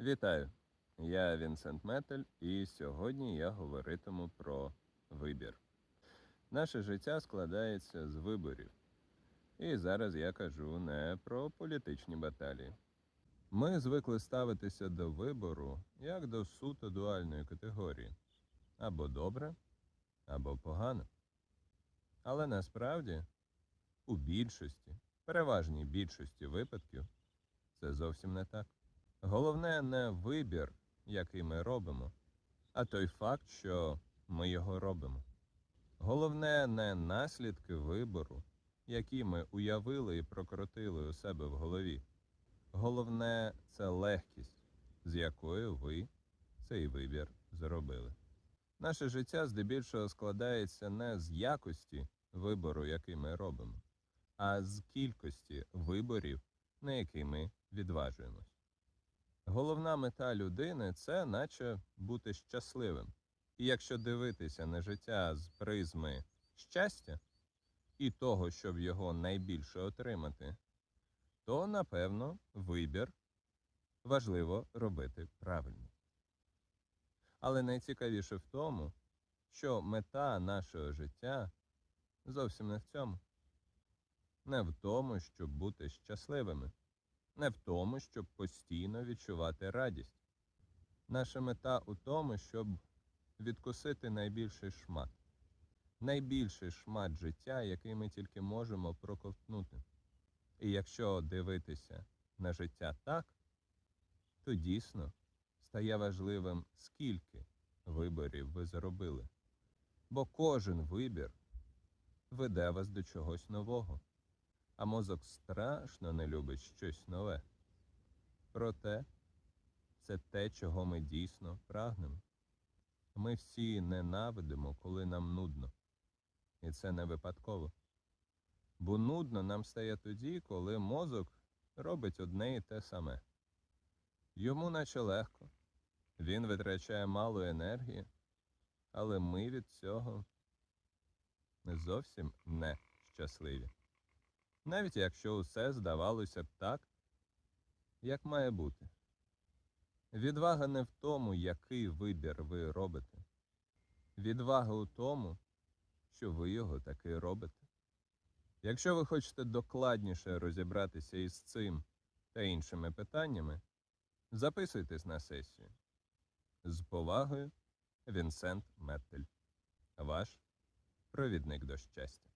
Вітаю! Я Вінсент Метель, і сьогодні я говоритиму про вибір. Наше життя складається з виборів. І зараз я кажу не про політичні баталії. Ми звикли ставитися до вибору як до суто дуальної категорії або добре, або погано. Але насправді у більшості, переважній більшості випадків, це зовсім не так. Головне не вибір, який ми робимо, а той факт, що ми його робимо. Головне не наслідки вибору, які ми уявили і прокрутили у себе в голові. Головне це легкість, з якою ви цей вибір зробили. Наше життя здебільшого складається не з якості вибору, який ми робимо, а з кількості виборів, на які ми відважуємось. Головна мета людини це наче бути щасливим. І якщо дивитися на життя з призми щастя і того, щоб його найбільше отримати, то напевно вибір важливо робити правильно. Але найцікавіше в тому, що мета нашого життя зовсім не в цьому, не в тому, щоб бути щасливими не в тому, щоб постійно відчувати радість. Наша мета у тому, щоб відкусити найбільший шмат, найбільший шмат життя, який ми тільки можемо проковтнути. І якщо дивитися на життя так, то дійсно стає важливим, скільки виборів ви зробили. Бо кожен вибір веде вас до чогось нового а мозок страшно не любить щось нове. Проте це те, чого ми дійсно прагнемо. Ми всі ненавидимо, коли нам нудно. І це не випадково. Бо нудно нам стає тоді, коли мозок робить одне і те саме. Йому наче легко, він витрачає мало енергії, але ми від цього зовсім не щасливі навіть якщо усе здавалося б так, як має бути. Відвага не в тому, який вибір ви робите. Відвага у тому, що ви його таки робите. Якщо ви хочете докладніше розібратися із цим та іншими питаннями, записуйтесь на сесію. З повагою, Вінсент Меттель, ваш провідник до щастя.